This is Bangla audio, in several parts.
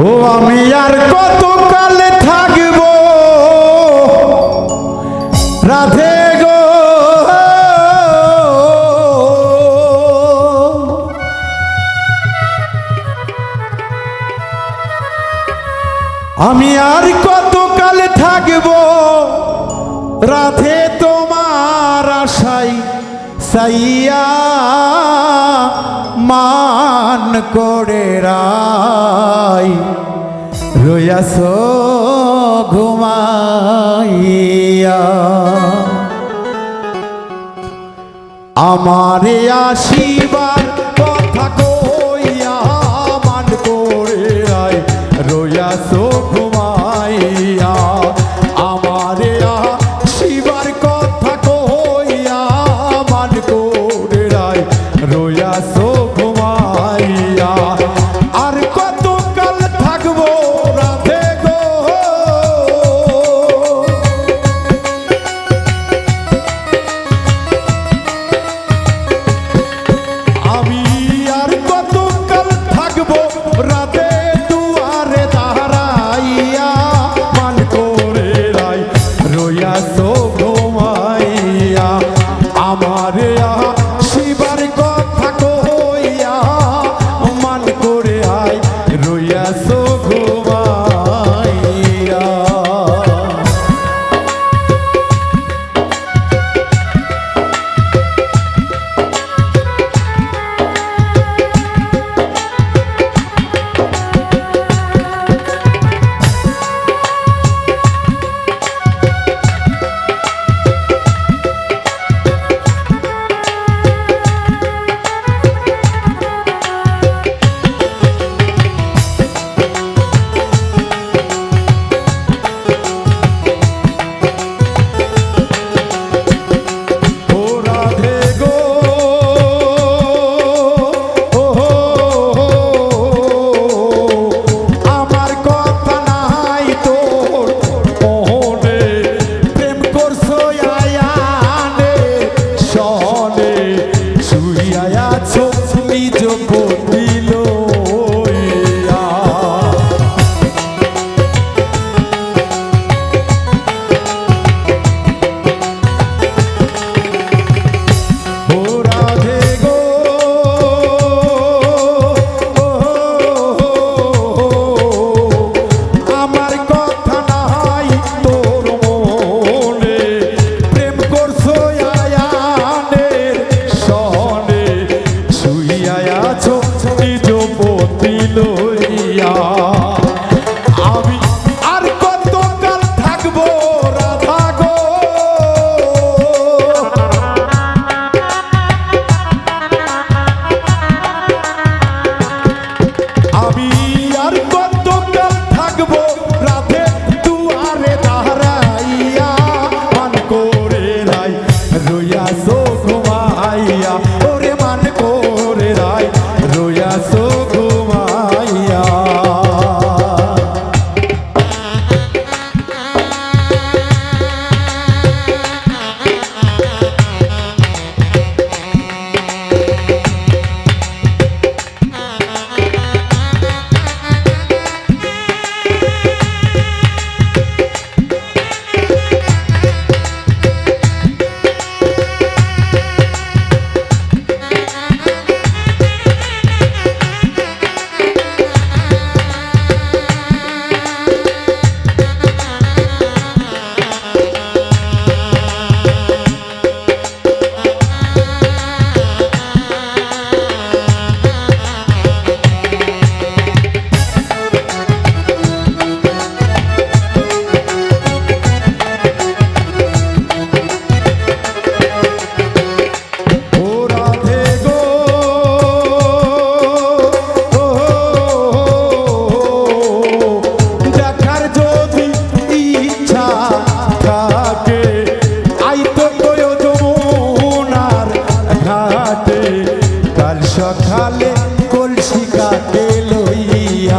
ও, আমি আর কত কালে থাকব? রাধে গো। আমি আর কত কালে থাকব? রাধে তোমার আশাই সাইয়া সম্মান করে রাই রয়াস ঘুমাইয়া। আমার আসি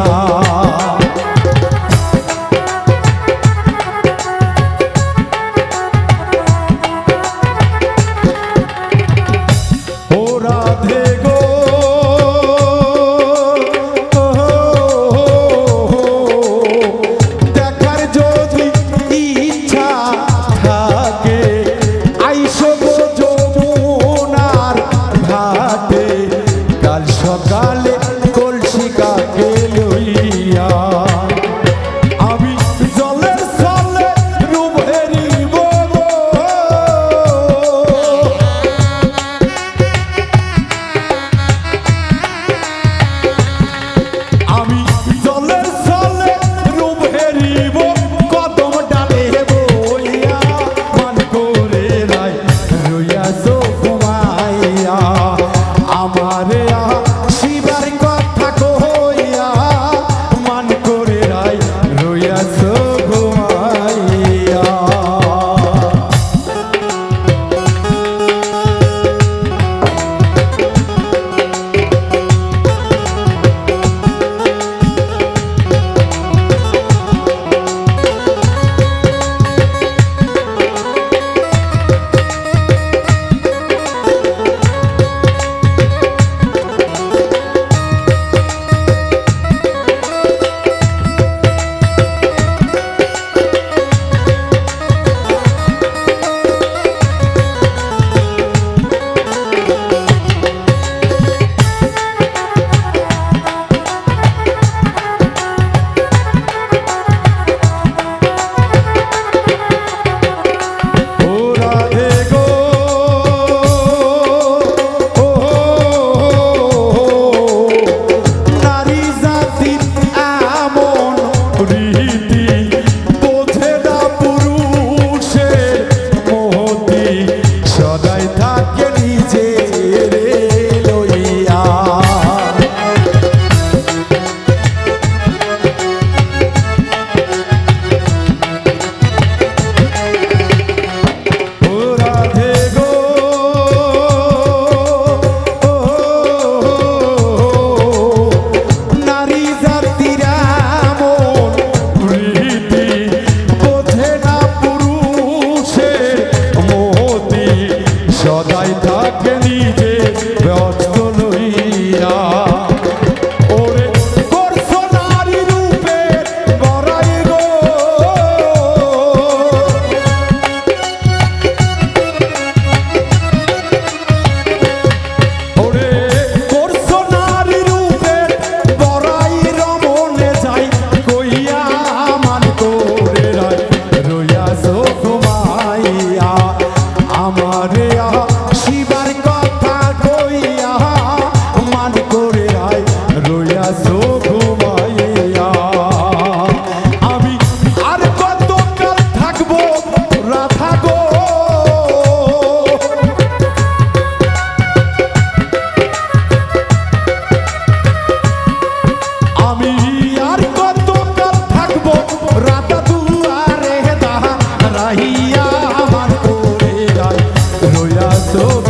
না রয়াসো